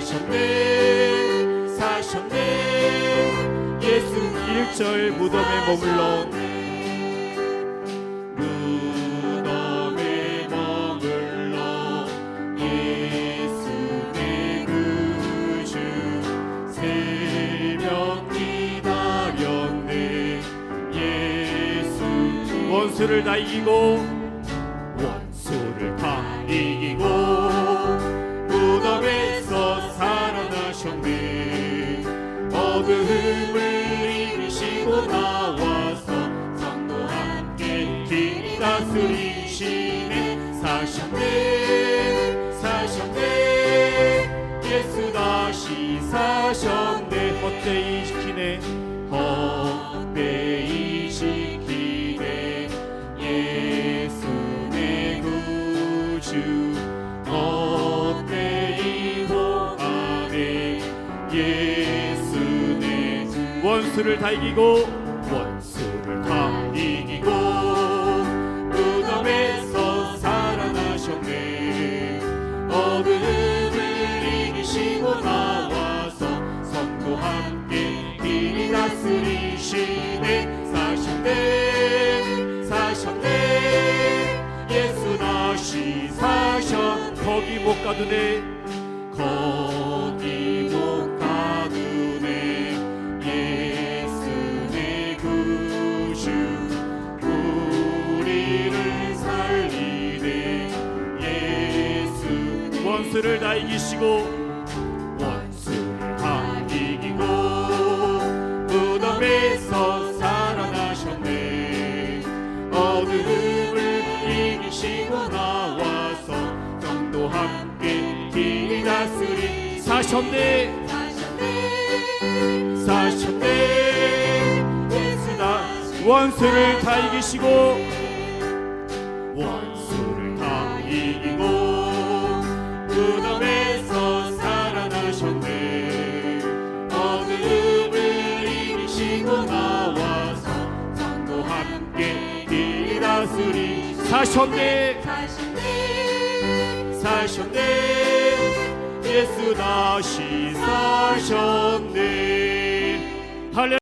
사셨네 사셨네. 예수 일절 무덤에 머물러 예수 원수를 다 이기고 원수를 다 이기고 어둠을 이기시고 나와서 성도 함께 길 다스리시네. 사셨네 사셨네. 예수 다시 사셨네. 헛되이 시키네 원수를 다 이기고 원수를 다 이기고 무덤에서 살아나셨네. 어둠을 이기시고 나와서 성도 함께 길이 다스리시네. 사셨네 사셨네. 예수 다시 사셨 거기 못 가두네 원수를 다 이기시고 원수를 다 이기고 무덤에서 살아나셨네. 어둠을 이기시고 나와서 정도 함께 길 다스리 사셨네. 사셨네. 예수나 원수를 다 이기시고 원수 다스리 사셨네. 사셨네. 예수 다시 사셨네. 할렐